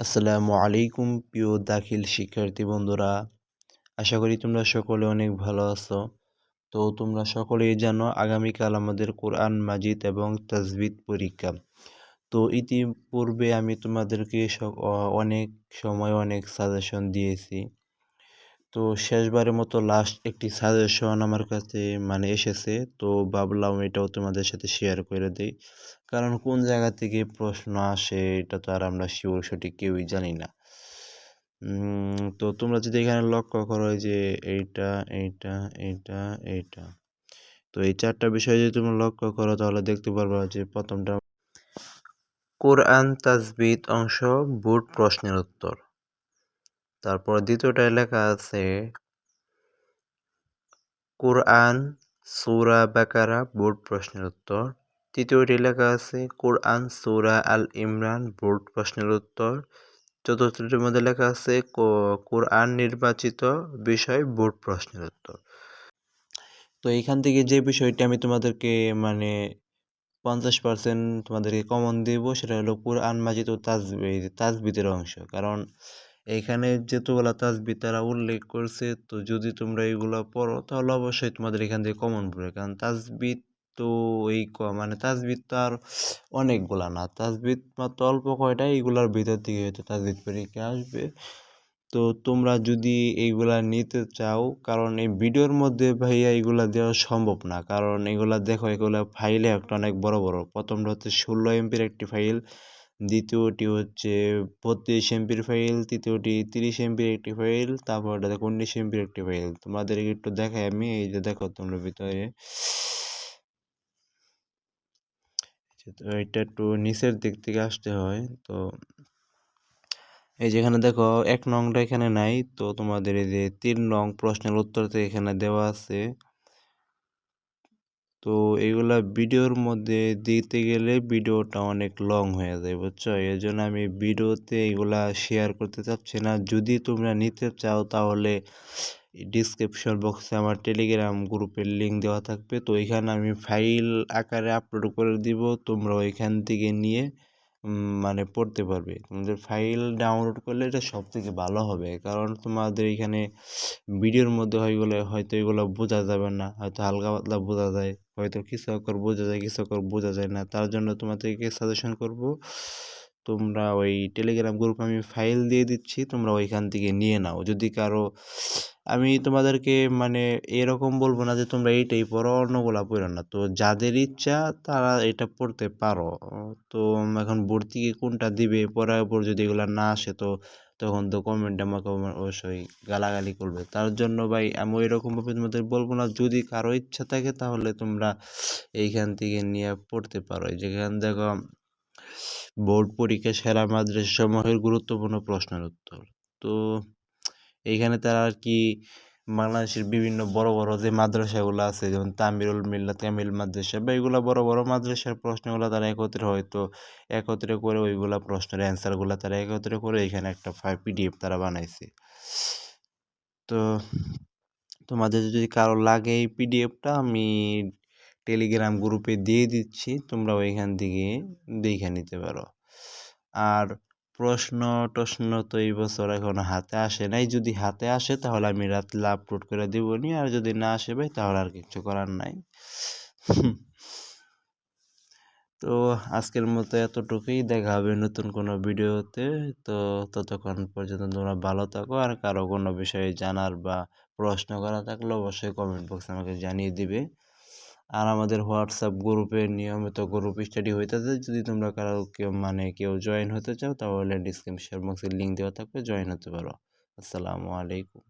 আসসালামু আলাইকুম, প্রিয় দাখিল শিক্ষার্থী বন্ধুরা। আশা করি তোমরা সকলে অনেক ভালো আছো। তো তোমরা সকলেই জানো, আগামীকাল আমাদের কোরআন মাজিদ এবং তাজবিদ পরীক্ষা। তো ইতিপূর্বে আমি তোমাদেরকে অনেক সময় অনেক সাজেশন দিয়েছি। তো শেষবারের মতো লাস্ট একটি সাজেশন আমার কাছে মানে এসেছে। তো ভাবলাম এটাও তোমাদের সাথে শেয়ার করে দিই। কারণ কোন জায়গা থেকে প্রশ্ন আসে, এটা তো আর আমরা শিওর সঠিক কেউই জানি না। তো তোমরা যদি এখানে লক্ষ্য করো যে এইটা এইটা এইটা এইটা। তো এই চারটা বিষয় যদি তোমরা লক্ষ্য করো, তাহলে দেখতে পারবা যে প্রথমটা, কোরআন তাজবিদ অংশ, বোর্ড প্রশ্নের উত্তর। তারপর দ্বিতীয়টায় লেখা আছে, কোরআন, সৌরা বাকারা, বোর্ড প্রশ্নের উত্তর। তৃতীয়টি লেখা আছে, কোরআন, সৌরা আল ইমরান, বোর্ড প্রশ্নের উত্তর। চতুর্থটির মধ্যে লেখা আছে কোরআন নির্বাচিত বিষয়, বোর্ড প্রশ্নের উত্তর। তো এইখান থেকে যে বিষয়টি আমি তোমাদেরকে মানে পঞ্চাশ পার্সেন্ট তোমাদেরকে কমন দিব, সেটা হলো কোরআন মাজিদ ও তাজবি, তাজবিদের অংশ। কারণ এখানে যেতগুলা তাজবি তারা উল্লেখ করছে, তো যদি তোমরা এইগুলো পড়ো, তাহলে অবশ্যই তোমাদের এখান থেকে কমন পড়বে। কারণ তাজবিদ তো এই মানে তাজবিদ তো আর অনেকগুলা না। তাজবিদ মাত্র অল্প কয়টা এইগুলার ভিতর থেকে হয়তো তাজবিদ পরীক্ষা আসবে। তো তোমরা যদি এইগুলা নিতে চাও, কারণ এই ভিডিওর মধ্যে ভাইয়া এইগুলা দেওয়া সম্ভব না। কারণ এগুলা দেখো, এগুলা ফাইলে একটা অনেক বড় বড়। প্রথমটা হচ্ছে ষোলো এমপির একটি ফাইল দ্বিতীয়টি হচ্ছে বত্রিশ এমপির ফাইল তৃতীয়টি তিরিশ এমপির একটি ফাইল তারপর দেখো উনিশ এমপির একটি ফাইল তোমাদেরকে একটু দেখাই আমি, এই যে দেখো তোমরা ভিতরে। তো এটা একটু নিচের দিক থেকে আসতে হয়, তো এই যেখানে দেখো এক নংটা এখানে নাই, তো তোমাদের এই যে তিন নং প্রশ্নের উত্তরতে এখানে দেওয়া আছে। তো এইগুলা ভিডিওর মধ্যে দিতে গেলে ভিডিওটা অনেক লং হয়ে যায়, বুঝছ? এই জন্য আমি ভিডিওতে এগুলা শেয়ার করতে চাচ্ছি না। যদি তোমরা নিতে চাও তাহলে ডিসক্রিপশন বক্সে আমার টেলিগ্রাম গ্রুপের লিঙ্ক দেওয়া থাকবে। তো এখানে আমি ফাইল আকারে আপলোড করে দিব, তোমরা ওইখান থেকে নিয়ে মানে পড়তে পারবে। তোমাদের ফাইল ডাউনলোড করলে এটা সব থেকে ভালো হবে। কারণ তোমাদের এখানে ভিডিওর মধ্যে হয় বলে হয়তো এগুলো বোঝা যাবে না। হয়তো হালকা পাতলা বোঝা যায়। হয়তো কিছু অক্ষর বোঝা যায়, কিছু অক্ষর বোঝা যায় না। তার জন্য তোমাদেরকে সাজেশন করব তোমরা ওই টেলিগ্রাম গ্রুপ আমি ফাইল দিয়ে দিচ্ছি, তোমরা ওইখান থেকে নিয়ে নাও। যদি কারও, আমি তোমাদেরকে মানে এরকম বলব না যে তোমরা এইটাই পড়ো, অন্যগুলা পড়ো না। তো যাদের ইচ্ছা তারা এটা পড়তে পারো। তো এখন ভর্তি কোনটা দিবে, পড়ার পর যদি এগুলো না আসে তো তখন তো কমেন্টে আমাকে অবশ্যই গালাগালি করবে। তার জন্য ভাই আমি ওই রকমভাবে তোমাদের বলব না, যদি কারও ইচ্ছা থাকে তাহলে তোমরা এইখান থেকে নিয়ে পড়তে পারো। যেখানে দেখো বোর্ড পরীক্ষা সেরা মাদ্রাসা সমূহের গুরুত্বপূর্ণ প্রশ্নের উত্তর। তো এইখানে তারা আর কি বাংলাদেশের বিভিন্ন বড় বড় যে মাদ্রাসাগুলো আছে, যেমন তামিরুল মিল্লাত কামিল মাদ্রাসা বা এগুলো বড় বড় মাদ্রাসার প্রশ্নগুলো তারা একত্রে হয়তো একত্রে করে ওইগুলো প্রশ্নের অ্যান্সারগুলো তারা একত্রে করে এখানে একটা ফাইভ পিডিএফ তারা বানাইছে। তো তোমাদের যদি কারও লাগে এই পিডিএফটা আমি টেলিগ্রাম গ্রুপে দিয়ে দিচ্ছি, তোমরা ওইখান থেকে দেখে নিতে পারো। আর প্রশ্ন টশ্ন তো এই বছর এখনও হাতে আসে নাই, যদি হাতে আসে তাহলে আমি রাত্রে আপলোড করে নি আর যদি না আসে ভাই তাহলে আর কিছু করার নাই। তো আজকের মতো এতটুকুই, দেখা হবে নতুন কোনো ভিডিওতে। তো ততক্ষণ পর্যন্ত তোমরা ভালো থাকো, আর কারও কোনো বিষয়ে জানার বা প্রশ্ন করা থাকলে অবশ্যই কমেন্ট বক্সে আমাকে জানিয়ে দিবে। আর আমাদের হোয়াটসঅ্যাপ গ্রুপে নিয়মিত গ্রুপ স্টাডি হইতেছে যদি তোমরা কারও কেউ মানে কেউ জয়েন হতে চাও, তাহলে ডিসক্রিপশন বক্সে লিঙ্ক দেওয়া থাকবে জয়েন হতে পারো। আসসালামু আলাইকুম।